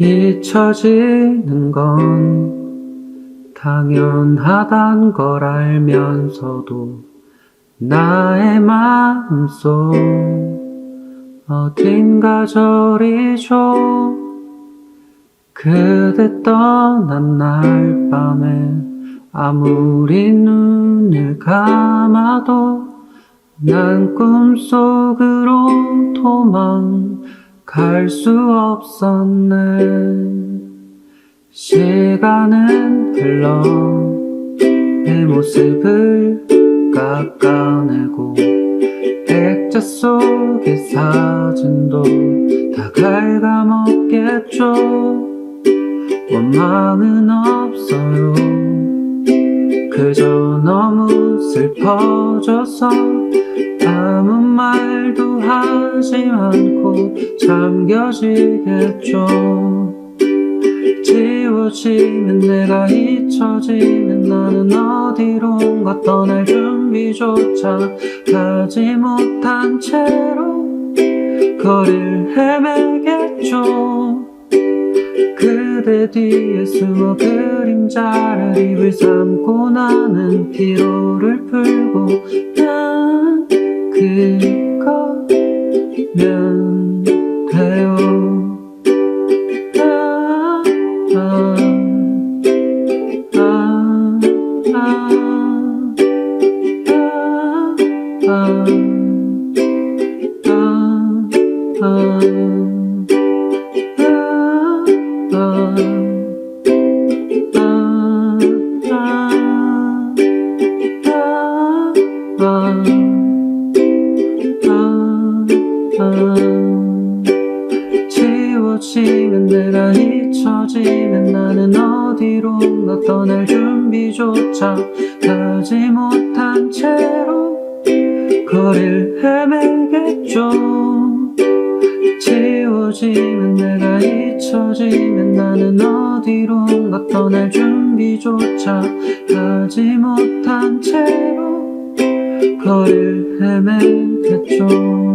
잊혀지는 건 당연하단 걸 알면서도 나의 마음속 어딘가 저리죠. 그대 떠난 날 밤에 아무리 눈을 감아도 난 꿈속으로 도망 갈 수 없었네. 시간은 흘러 내 모습을 깎아내고 액자 속의 사진도 다 갉아먹겠죠. 원망은 없어요. 그저 너무 슬퍼져서 아무 말도 하지 않고 잠겨지겠죠. 지워지면 내가 잊혀지면 나는 어디론가 떠날 준비조차 하지 못한 채로 거리를 헤매겠죠. 그대 뒤에 숨어 그림자를 입을 삼고 나는 피로를 풀고 난 그거면 돼요 아, 아, 아, 아, 아, 아, 아, 아. 지워지면 내가 잊혀지면 나는 어디론가 떠날 준비조차 하지 못한 채로 거리를 헤매겠죠 지워지면 내가 잊혀지면 나는 어디론가 떠날 준비조차 하지 못한 채로 거리를 헤매겠죠